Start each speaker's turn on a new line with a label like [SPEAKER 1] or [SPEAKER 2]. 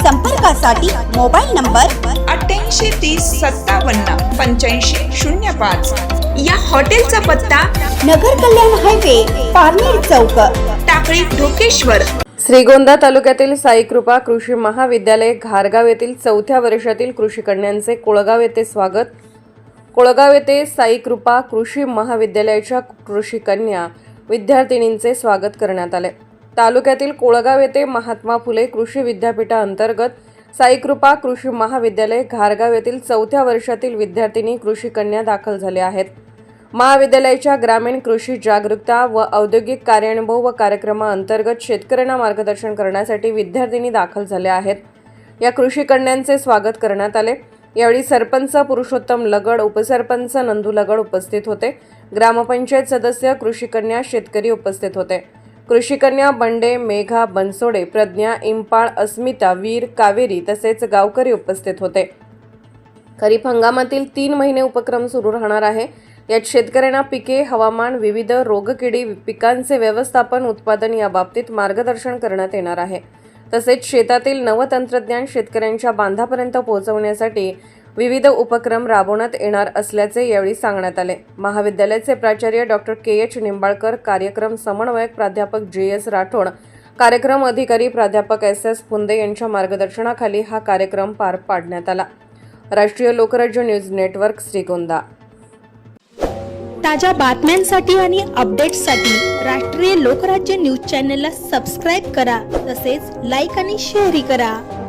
[SPEAKER 1] संपर्कासाठी mobile number
[SPEAKER 2] अठ्ठ्याऐंशी तीस सत्तावन्न पंच्याऐंशी शून्य पाच. या हॉटेलचा पत्ता
[SPEAKER 1] नगर कल्याण हायवे पारनेर चौक.
[SPEAKER 2] टाकळी ढोकेश्वर.
[SPEAKER 3] श्रीगोंदा तालुक्यातील साईकृपा कृषी महाविद्यालय घारगाव येथील चौथ्या वर्षातील कृषी कन्यांचे कोळगाव येथे स्वागत. कोळगाव येथे साईकृपा कृषी महाविद्यालयाच्या कृषी कन्या विद्यार्थिनींचे स्वागत करण्यात आले. तालुक्यातील कोळगाव येथे महात्मा फुले कृषी विद्यापीठाअंतर्गत साईकृपा कृषी महाविद्यालय घारगाव येथील चौथ्या वर्षातील विद्यार्थिनी कृषी कन्या दाखल झाल्या आहेत. महाविद्यालयाच्या ग्रामीण कृषी जागरूकता व औद्योगिक कार्यानुभव व कार्यक्रमाअंतर्गत शेतकऱ्यांना मार्गदर्शन करण्यासाठी विद्यार्थिनी दाखल झाल्या आहेत. या कृषी कन्यांचे स्वागत करण्यात आले. यावेळी सरपंच पुरुषोत्तम लगड उपसरपंच नंदू लगड उपस्थित होते. ग्रामपंचायत सदस्य कृषी कन्या शेतकरी उपस्थित होते. कृषी कन्या बंडे मेघा बनसोडे प्रज्ञा इम्पाळ अस्मिता वीर कावेरी तसेच गावकरी उपस्थित होते. खरीप हंगामातील तीन महिने उपक्रम सुरू राहणार आहे. यात शेतकऱ्यांना पिके हवामान विविध रोगकिडी पिकांचे व्यवस्थापन उत्पादन याबाबतीत मार्गदर्शन करण्यात येणार आहे. तसेच शेतातील नवतंत्रज्ञान शेतकऱ्यांच्या बांधापर्यंत पोहोचवण्यासाठी विविध उपक्रम राबवण्यात येणार असल्याचे यावेळी सांगण्यात आले. महाविद्यालयाचे प्राचार्य डॉक्टर के. एच. निंबाळकर कार्यक्रम समन्वयक प्राध्यापक जे. एस. राठोड कार्यक्रम अधिकारी प्राध्यापक एस. एस. फुंदे यांच्या मार्गदर्शनाखाली हा कार्यक्रम पार पाडण्यात आला. राष्ट्रीय लोकराज्य न्यूज नेटवर्क श्रीगोंदा.
[SPEAKER 4] ताज्या बातम्यांसाठी आणि अपडेट्ससाठी राष्ट्रीय लोकराज्य न्यूज चॅनलला सबस्क्राईब करा. तसेच लाईक आणि शेअरही करा.